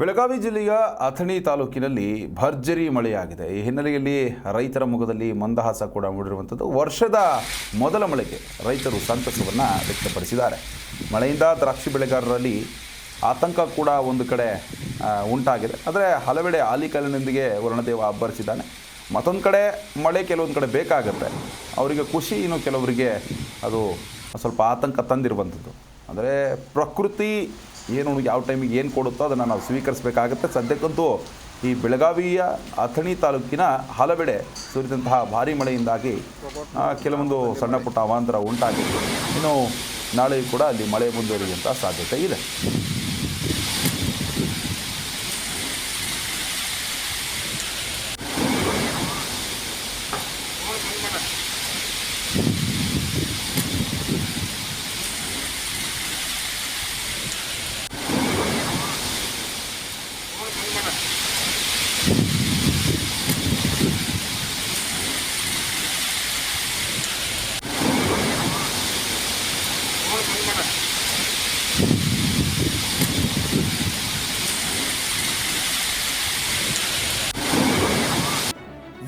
ಬೆಳಗಾವಿ ಜಿಲ್ಲೆಯ ಅಥಣಿ ತಾಲೂಕಿನಲ್ಲಿ ಭರ್ಜರಿ ಮಳೆಯಾಗಿದೆ. ಈ ಹಿನ್ನೆಲೆಯಲ್ಲಿ ರೈತರ ಮುಖದಲ್ಲಿ ಮಂದಹಾಸ ಕೂಡ ಮೂಡಿರುವಂಥದ್ದು. ವರ್ಷದ ಮೊದಲ ಮಳೆಗೆ ರೈತರು ಸಂತಸವನ್ನು ವ್ಯಕ್ತಪಡಿಸಿದ್ದಾರೆ. ಮಳೆಯಿಂದ ದ್ರಾಕ್ಷಿ ಬೆಳೆಗಾರರಲ್ಲಿ ಆತಂಕ ಕೂಡ ಒಂದು ಕಡೆ ಉಂಟಾಗಿದೆ. ಆದರೆ ಹಲವೆಡೆ ಆಲಿಕಲ್ಲಿನೊಂದಿಗೆ ವರ್ಣದೇವ ಅಬ್ಬರಿಸಿದ್ದಾನೆ. ಮತ್ತೊಂದು ಕಡೆ ಮಳೆ ಕೆಲವೊಂದು ಕಡೆ ಬೇಕಾಗುತ್ತೆ. ಅವರಿಗೆ ಖುಷಿ ಇನ್ನು ಕೆಲವರಿಗೆ ಅದು ಸ್ವಲ್ಪ ಆತಂಕ ತಂದಿರುವಂಥದ್ದು. ಅಂದರೆ ಪ್ರಕೃತಿ ಏನು ಯಾವ ಟೈಮಿಗೆ ಏನು ಕೊಡುತ್ತೋ ಅದನ್ನು ನಾವು ಸ್ವೀಕರಿಸಬೇಕಾಗುತ್ತೆ. ಸದ್ಯಕ್ಕಂತೂ ಈ ಬೆಳಗಾವಿಯ ಅಥಣಿ ತಾಲೂಕಿನ ಹಲವೆಡೆ ಸುರಿದಂತಹ ಭಾರಿ ಮಳೆಯಿಂದಾಗಿ ಕೆಲವೊಂದು ಸಣ್ಣ ಪುಟ್ಟ ಅವಾಂತರ ಉಂಟಾಗಿತ್ತು. ಇನ್ನು ನಾಳೆಯೂ ಕೂಡ ಅಲ್ಲಿ ಮಳೆ ಮುಂದುವರಿಯುವಂಥ ಸಾಧ್ಯತೆ ಇದೆ.